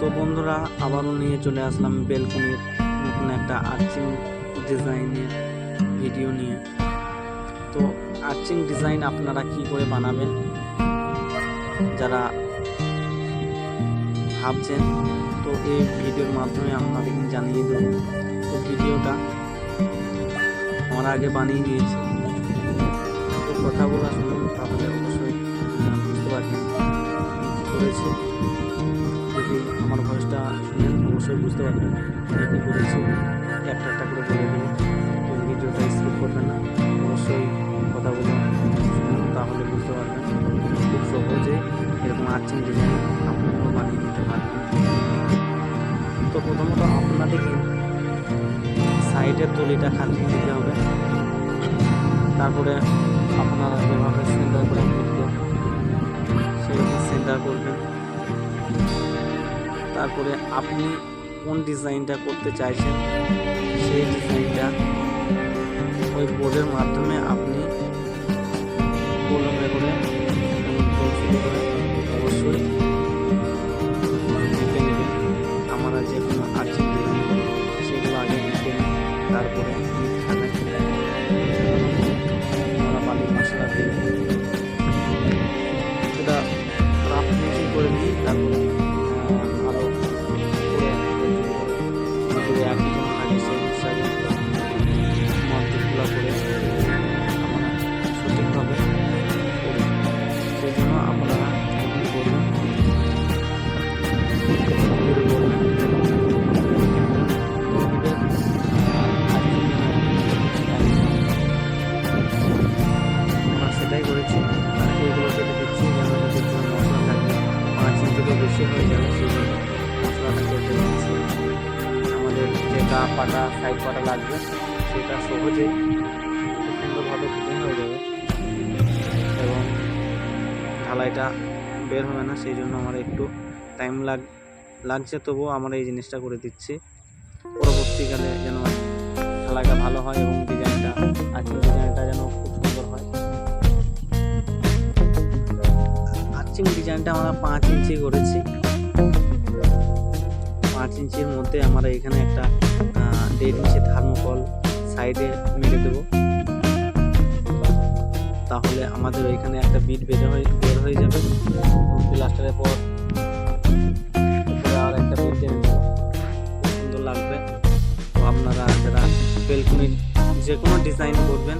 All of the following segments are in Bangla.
তো বন্ধুরা, আবারও নিয়ে চলে আসলাম বেলকনির নতুন একটা আর্চিং ডিজাইনের ভিডিও নিয়ে। তো আর্চিং ডিজাইন আপনারা কি করে বানাবেন? যারা ভাবছেন, তো এই ভিডিওর মাধ্যমে আপনাদেরকে জানিয়ে দেবো। তো ভিডিওটা আমার আগে বানিয়ে নিয়েছি। তো কথাগুলো শুনুন তাহলে অবশ্যই বুঝতে পারবেন করেছি? অবশ্যই বুঝতে পারবেন। আমি কী করেছি? একটা একটা করে বলে দেবো তো ভিডিওটা স্কিপ করবেন না। অবশ্যই কথাগুলো তাহলে বুঝতে পারবেন। খুব সহজে এরকম আর্চিং ডিজাইন আপনারাও বানিয়ে নিতে পারবেন। তো প্রথমত আপনাদেরকে সাইডের তলিটা খাটিয়ে দিতে হবে। তারপরে আপনারা যেভাবে সেন্টার করে করতে সেরকম সেন্টার করবেন। তারপরে আপনি কোন ডিজাইনটা করতে চাইছেন সেই ডিজাইনটা ওই বোর্ডের মাধ্যমে আপনি কলমে করে অবশ্যই বেশি হয়ে যাবে সেই জন্য মশলাটা কেটে দিচ্ছি আমাদের যে গা পাটা সাইড পাটা লাগবে, সেটা সহজেই সুন্দরভাবে ফিটিং হয়ে যাবে এবং ঢালাইটা বের হবে না, সেই জন্য আমার একটু টাইম লাগ, লাগছে। তবুও আমরা এই জিনিসটা করে দিচ্ছি। পরবর্তীকালে যেন ঢালাইটা ভালো হয় এবং ডিজাইনটা আজকের আর্চিং আমরা পাঁচ ইঞ্চি করেছি। পাঁচ ইঞ্চির মধ্যে আমরা এখানে একটা দেড় ইঞ্চি থার্মোকল সাইডে মেরে দেবো। তাহলে আমাদের ওইখানে একটা বিট বের হয়ে বের হয়ে যাবে। প্লাস্টারের পর আর একটা বিট টেনে খুব সুন্দর লাগবে। তো আপনারা যারা বেলকুনি যে কোনো ডিজাইন করবেন,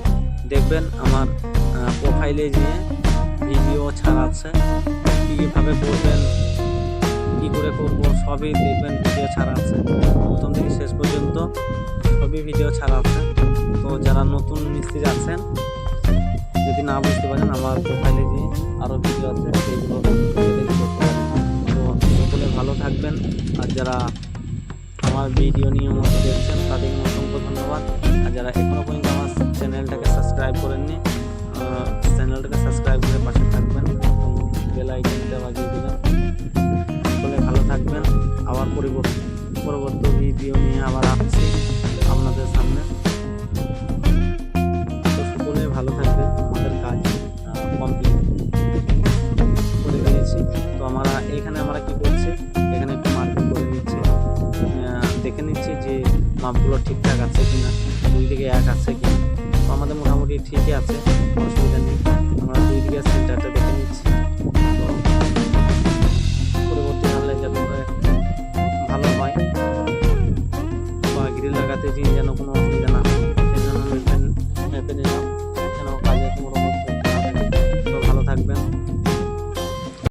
দেখবেন আমার প্রোফাইলে গিয়ে ভিডিও ছাড়া আছে কীভাবে করবেন, কী করে করব, সবই দেখবেন ভিডিও ছাড়া আছে। প্রথম থেকে শেষ পর্যন্ত সবই ভিডিও ছাড়া আছে। তো যারা নতুন মিস্ত্রি আছেন, যদি না বুঝতে পারেন, আমার প্রোফাইলে গিয়ে আরও ভিডিও আছে পারেন। তো সকলে ভালো থাকবেন। আর যারা আমার ভিডিও নিয়মিত দেখছেন তাদেরকে অসংখ্য ধন্যবাদ। আর যারা এখনও পর্যন্ত আমার চ্যানেলটাকে সাবস্ক্রাইব করেননি চ্যানেলটাকে সাবস্ক্রাইব করে পাশে এখানে আমরা কি করছি? এখানে একটু মার্কিং করে নিচ্ছি। দেখে নিচ্ছি যে মাপগুলো ঠিকঠাক আছে কি না দুই দিকে এক আছে তো আমাদের মোটামুটি ঠিকই আছে অসুবিধা নেই। আমরা দুই দিকে সেন্টারটা দেখে নিচ্ছি।